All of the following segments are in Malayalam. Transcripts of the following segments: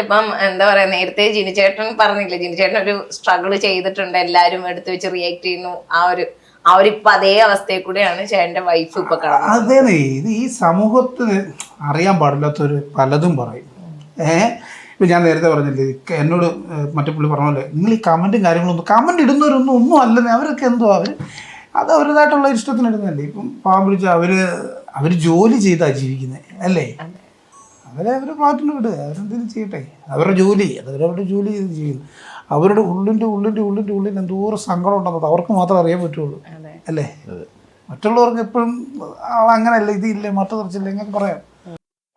ഇപ്പം എന്താ പറയാ നേരത്തെ ജിനിചേട്ടൻ പറഞ്ഞില്ലേ ജിനിചേട്ടൻ ഒരു സ്ട്രഗിൾ ചെയ്തിട്ടുണ്ട് എല്ലാരും എടുത്തു വെച്ച് റിയാക്ട് ചെയ്യുന്നു ആ ഒരു ആ ഒരു ഇപ്പൊ അതേ അവസ്ഥയിൽ കൂടെയാണ് ചേട്ടന്റെ വൈഫ് ഇപ്പൊ കടന്നത്. അതേന്നേ ഇത് ഈ സമൂഹത്തിന് അറിയാൻ പാടില്ലാത്തൊരു പലതും പറയും. ഇപ്പൊ ഇപ്പം ഞാൻ നേരത്തെ പറഞ്ഞില്ലേ എന്നോട് മറ്റു പുള്ളി പറഞ്ഞ പോലെ നിങ്ങൾ ഈ കമന്റും കാര്യങ്ങളൊന്നും കമന്റ് ഇടുന്നവരൊന്നും ഒന്നും അല്ലെന്നേ അവരൊക്കെ എന്തോ അവർ അത് അവരുടേതായിട്ടുള്ള ഇഷ്ടത്തിന് ഇടുന്നതല്ലേ ഇപ്പം പാമ്പിടിച്ച് അവർ അവർ അവർ ജോലി ചെയ്താ ജീവിക്കുന്നത് അല്ലേ? അവരെ അവർ ഫ്ലാറ്റിൽ വിടുക. അവരെന്തെങ്കിലും ചെയ്യട്ടെ. അവരുടെ ജോലി. അവരവരുടെ ജോലി ചെയ്ത് ചെയ്യുന്നു അവരുടെ ഉള്ളിന്റെ ഉള്ളിന്റെ ഉള്ളിന്റെ ഉള്ളിൽ എന്തോരം സങ്കടം ഉണ്ടെന്നത് അവർക്ക് മാത്രമേ അറിയാൻ പറ്റുള്ളൂ. അല്ലേ? മറ്റുള്ളവർക്ക് എപ്പോഴും ആളങ്ങനല്ല ഇതില്ല മറ്റു തറച്ചില്ല ഇങ്ങനെ പറയാം.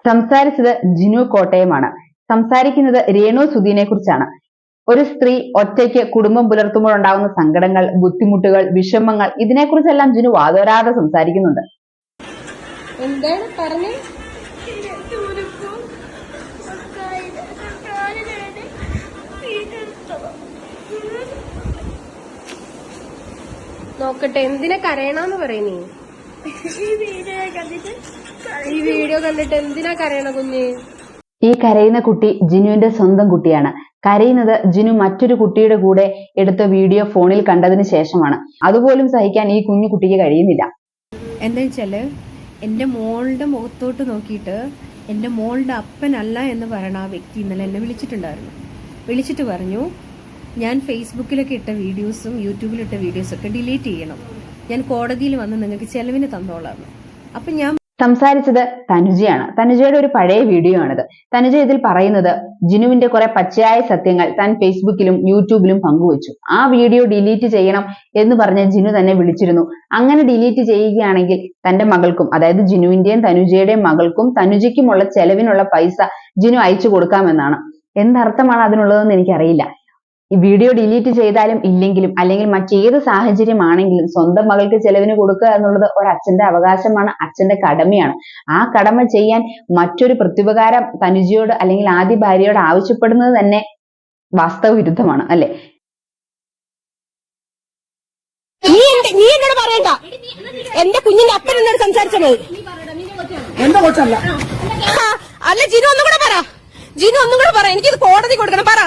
സംസാരിച്ചത് ജിനു കോട്ടയമാണ്. സംസാരിക്കുന്നത് രേണു സുധീനെ കുറിച്ചാണ്. ഒരു സ്ത്രീ ഒറ്റയ്ക്ക് കുടുംബം പുലർത്തുമ്പോൾ ഉണ്ടാകുന്ന സങ്കടങ്ങൾ ബുദ്ധിമുട്ടുകൾ വിഷമങ്ങൾ ഇതിനെക്കുറിച്ചെല്ലാം ജിനു വാതോരാതെ സംസാരിക്കുന്നുണ്ട്. എന്താണ് പറഞ്ഞേ? നോക്കട്ടെ എന്തിനാ കരയണന്ന് പറയുന്നേ ഈ വീഡിയോ കണ്ടിട്ട് എന്തിനാ കരയണ കുഞ്ഞ്? ഈ കരയുന്ന കുട്ടി ജിനുവിന്റെ സ്വന്തം കുട്ടിയാണ്. കരയുന്നത് ജിനു മറ്റൊരു കുട്ടിയുടെ കൂടെ എടുത്ത വീഡിയോ ഫോണിൽ കണ്ടതിന് ശേഷമാണ്. അതുപോലും സഹിക്കാൻ ഈ കുഞ്ഞു കുട്ടിക്ക് കഴിയുന്നില്ല. എന്താ വെച്ചാൽ എന്റെ മോളുടെ മുഖത്തോട്ട് നോക്കിയിട്ട് എന്റെ മോളുടെ അപ്പനല്ല എന്ന് പറയണ ആ വ്യക്തി ഇന്നലെ എന്നെ വിളിച്ചിട്ടുണ്ടായിരുന്നു. വിളിച്ചിട്ട് പറഞ്ഞു ഞാൻ ഫേസ്ബുക്കിലൊക്കെ ഇട്ട വീഡിയോസും യൂട്യൂബിലിട്ട വീഡിയോസൊക്കെ ഡിലീറ്റ് ചെയ്യണം. ഞാൻ കോടതിയിൽ വന്ന് നിങ്ങൾക്ക് ചെലവിന് തന്നോളാം. അപ്പം ഞാൻ സംസാരിച്ചത് തനുജയാണ്. തനുജയുടെ ഒരു പഴയ വീഡിയോ ആണിത് തനുജ ഇതിൽ പറയുന്നത് ജിനുവിന്റെ കുറെ പച്ചയായ സത്യങ്ങൾ താൻ ഫേസ്ബുക്കിലും യൂട്യൂബിലും പങ്കുവച്ചു. ആ വീഡിയോ ഡിലീറ്റ് ചെയ്യണം എന്ന് പറഞ്ഞ് ജിനു തന്നെ വിളിച്ചിരുന്നു. അങ്ങനെ ഡിലീറ്റ് ചെയ്യുകയാണെങ്കിൽ തന്റെ മകൾക്കും അതായത് ജിനുവിന്റെയും തനുജയുടെയും മകൾക്കും തനുജയ്ക്കുമുള്ള ചെലവിനുള്ള പൈസ ജിനു അയച്ചു കൊടുക്കാമെന്നാണ്. എന്തർത്ഥമാണ് അതിനുള്ളതെന്ന് എനിക്കറിയില്ല. ഈ വീഡിയോ ഡിലീറ്റ് ചെയ്താലും ഇല്ലെങ്കിലും അല്ലെങ്കിൽ മറ്റേത് സാഹചര്യമാണെങ്കിലും സ്വന്തം മകൾക്ക് ചെലവിന് കൊടുക്കുക എന്നുള്ളത് ഒരു അച്ഛന്റെ അവകാശമാണ് അച്ഛന്റെ കടമയാണ്. ആ കടമ ചെയ്യാൻ മറ്റൊരു പ്രത്യുപകാരം തനുജയോട് അല്ലെങ്കിൽ ആദ്യ ഭാര്യയോട് ആവശ്യപ്പെടുന്നത് തന്നെ വാസ്തവ വിരുദ്ധമാണ് അല്ലെ? നീ നീ എന്നോട് പറയണ്ട. എന്റെ കുഞ്ഞിന്റെ അപ്പൻ എന്നോട് സംസാരിച്ചത്. എന്റെ കൊച്ചല്ല. അല്ല ജിനു ഒന്നും കൂടെ പറ. ജിനു ഒന്നും കൂടെ പറ. എനിക്കിത് കോടതി കൊടുക്കണം. പറ.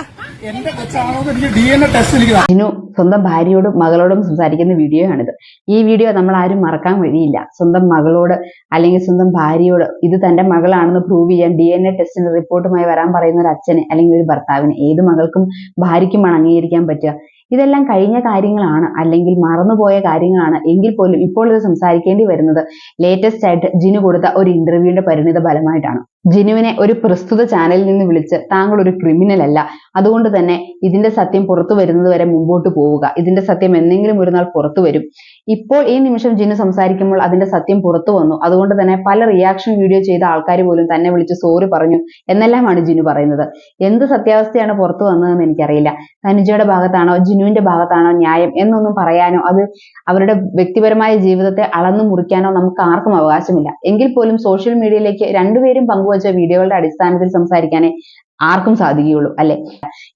ജിനു സ്വന്തം ഭാര്യയോടും മകളോടും സംസാരിക്കുന്ന വീഡിയോ ആണിത്. ഈ വീഡിയോ നമ്മൾ ആരും മറക്കാൻ വഴിയില്ല. സ്വന്തം മകളോട് അല്ലെങ്കിൽ സ്വന്തം ഭാര്യയോട് ഇത് തന്റെ മകളാണെന്ന് പ്രൂവ് ചെയ്യാൻ ഡി എൻ എ ടെസ്റ്റിന് റിപ്പോർട്ടുമായി വരാൻ പറയുന്ന ഒരു അച്ഛനെ അല്ലെങ്കിൽ ഒരു ഭർത്താവിന് ഏത് മകൾക്കും ഭാര്യയ്ക്കുമാണ് അംഗീകരിക്കാൻ പറ്റുക. ഇതെല്ലാം കഴിഞ്ഞ കാര്യങ്ങളാണ് അല്ലെങ്കിൽ മറന്നുപോയ കാര്യങ്ങളാണ് എങ്കിൽ പോലും ഇപ്പോൾ ഇത് സംസാരിക്കേണ്ടി വരുന്നത് ലേറ്റസ്റ്റ് ആയിട്ട് ജിനു കൊടുത്ത ഒരു ഇന്റർവ്യൂവിന്റെ പരിണിത ഫലമായിട്ടാണ്. ജിനുവിനെ ഒരു പ്രസ്തുത ചാനലിൽ നിന്ന് വിളിച്ച് താങ്കൾ ഒരു ക്രിമിനൽ അല്ല. അതുകൊണ്ട് തന്നെ ഇതിന്റെ സത്യം പുറത്തു വരുന്നത് വരെ മുമ്പോട്ട് പോവുക. ഇതിന്റെ സത്യം എന്തെങ്കിലും ഒരു നാൾ പുറത്തു വരും. ഇപ്പോൾ ഈ നിമിഷം ജിനു സംസാരിക്കുമ്പോൾ അതിന്റെ സത്യം പുറത്തു വന്നു. അതുകൊണ്ട് തന്നെ പല റിയാക്ഷൻ വീഡിയോ ചെയ്ത ആൾക്കാർ പോലും തന്നെ വിളിച്ച് സോറി പറഞ്ഞു എന്നെല്ലാമാണ് ജിനു പറയുന്നത്. എന്ത് സത്യാവസ്ഥയാണ് പുറത്തു വന്നതെന്ന് എനിക്കറിയില്ല. തനുജയുടെ ഭാഗത്താണോ ജിനുവിന്റെ ഭാഗത്താണോ ന്യായം എന്നൊന്നും പറയാനോ അത് അവരുടെ വ്യക്തിപരമായ ജീവിതത്തെ അളന്നു മുറിക്കാനോ നമുക്ക് ആർക്കും അവകാശമില്ല. എങ്കിൽ പോലും സോഷ്യൽ മീഡിയയിലേക്ക് രണ്ടുപേരും പങ്കുവച്ച വീഡിയോകളുടെ അടിസ്ഥാനത്തിൽ സംസാരിക്കാനേ ആർക്കും സാധിക്കുകയുള്ളൂ അല്ലെ?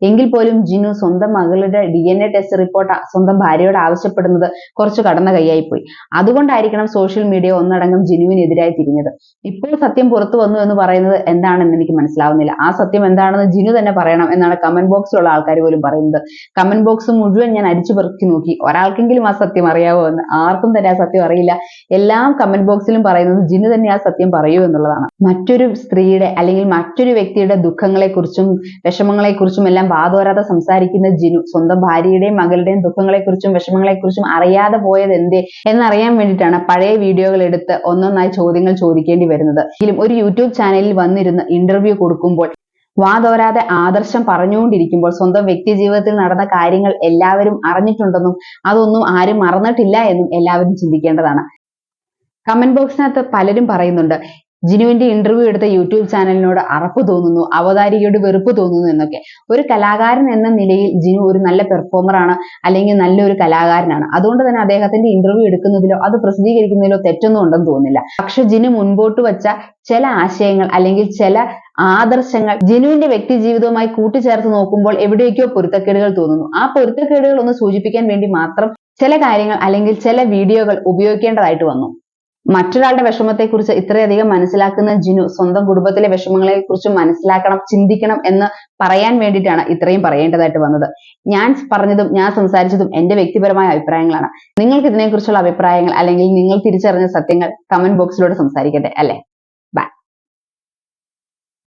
എങ്കിൽ പോലും ജിനു സ്വന്തം മകളുടെ D N A test report സ്വന്തം ഭാര്യയോട് ആവശ്യപ്പെടുന്നത് കുറച്ച് കടന്ന കൈയായി പോയി അതുകൊണ്ടായിരിക്കണം സോഷ്യൽ മീഡിയ ഒന്നടങ്കം ജിനുവിനെതിരായി തിരിഞ്ഞത്. ഇപ്പോൾ സത്യം പുറത്തു വന്നു എന്ന് പറയുന്നത് എന്താണെന്ന് എനിക്ക് മനസ്സിലാവുന്നില്ല. ആ സത്യം എന്താണെന്ന് ജിനു തന്നെ പറയണം എന്നാണ് കമന്റ് ബോക്സിലുള്ള ആൾക്കാർ പോലും പറയുന്നത്. കമന്റ് ബോക്സ് മുഴുവൻ ഞാൻ അരിച്ചു പെറുക്കി നോക്കി. ഒരാൾക്കെങ്കിലും ആ സത്യം അറിയാവോ എന്ന് ആർക്കും തന്നെ ആ സത്യം അറിയില്ല. എല്ലാം കമന്റ് ബോക്സിലും പറയുന്നത് ജിനു തന്നെ ആ സത്യം പറയൂ എന്നുള്ളതാണ്. മറ്റൊരു സ്ത്രീയുടെ അല്ലെങ്കിൽ മറ്റൊരു വ്യക്തിയുടെ ദുഃഖങ്ങളെക്കുറിച്ചും വിഷമങ്ങളെക്കുറിച്ചും എല്ലാം വാതോരാതെ സംസാരിക്കുന്ന ജിനു സ്വന്തം ഭാര്യയുടെയും മകളുടെയും ദുഃഖങ്ങളെക്കുറിച്ചും വിഷമങ്ങളെക്കുറിച്ചും അറിയാതെ പോയത് എന്തേ എന്നറിയാൻ വേണ്ടിയിട്ടാണ് പഴയ വീഡിയോകൾ എടുത്ത് ഒന്നൊന്നായി ചോദ്യങ്ങൾ ചോദിക്കേണ്ടി വരുന്നത്. എങ്കിലും ഒരു യൂട്യൂബ് ചാനലിൽ വന്നിരുന്ന് ഇന്റർവ്യൂ കൊടുക്കുമ്പോൾ വാതോരാതെ ആദർശം പറഞ്ഞുകൊണ്ടിരിക്കുമ്പോൾ സ്വന്തം വ്യക്തി ജീവിതത്തിൽ നടന്ന കാര്യങ്ങൾ എല്ലാവരും അറിഞ്ഞിട്ടുണ്ടെന്നും അതൊന്നും ആരും മറന്നിട്ടില്ല എന്നും എല്ലാവരും ചിന്തിക്കേണ്ടതാണ്. കമന്റ് ബോക്സിനകത്ത് പലരും പറയുന്നുണ്ട് ജിനുവിന്റെ ഇന്റർവ്യൂ എടുത്ത യൂട്യൂബ് ചാനലിനോട് അറപ്പ് തോന്നുന്നു അവതാരികയോട് വെറുപ്പ് തോന്നുന്നു എന്നൊക്കെ. ഒരു കലാകാരൻ എന്ന നിലയിൽ ജിനു ഒരു നല്ല പെർഫോമർ ആണ് അല്ലെങ്കിൽ നല്ലൊരു കലാകാരനാണ്. അതുകൊണ്ട് തന്നെ അദ്ദേഹത്തിന്റെ ഇന്റർവ്യൂ എടുക്കുന്നതിലോ അത് പ്രസിദ്ധീകരിക്കുന്നതിലോ തെറ്റൊന്നും ഉണ്ടെന്ന് തോന്നുന്നില്ല. പക്ഷെ ജിനു മുൻപോട്ട് വച്ച ചില ആശയങ്ങൾ അല്ലെങ്കിൽ ചില ആദർശങ്ങൾ ജിനുവിന്റെ വ്യക്തി ജീവിതവുമായി കൂട്ടിച്ചേർത്ത് നോക്കുമ്പോൾ എവിടെയൊക്കെയോ പൊരുത്തക്കേടുകൾ തോന്നുന്നു. ആ പൊരുത്തക്കേടുകൾ ഒന്ന് സൂചിപ്പിക്കാൻ വേണ്ടി മാത്രം ചില കാര്യങ്ങൾ അല്ലെങ്കിൽ ചില വീഡിയോകൾ ഉപയോഗിക്കേണ്ടതായിട്ട് വന്നു. മറ്റൊരാളുടെ വിഷമത്തെക്കുറിച്ച് ഇത്രയധികം മനസ്സിലാക്കുന്ന ജിനു സ്വന്തം കുടുംബത്തിലെ വിഷമങ്ങളെ കുറിച്ച് മനസ്സിലാക്കണം ചിന്തിക്കണം എന്ന് പറയാൻ വേണ്ടിയിട്ടാണ് ഇത്രയും പറയേണ്ടതായിട്ട് വന്നത്. ഞാൻ പറഞ്ഞതും ഞാൻ സംസാരിച്ചതും എന്റെ വ്യക്തിപരമായ അഭിപ്രായങ്ങളാണ്. നിങ്ങൾക്ക് ഇതിനെക്കുറിച്ചുള്ള അഭിപ്രായങ്ങൾ അല്ലെങ്കിൽ നിങ്ങൾ തിരിച്ചറിഞ്ഞ സത്യങ്ങൾ കമന്റ് ബോക്സിലൂടെ സംസാരിക്കട്ടെ അല്ലെ?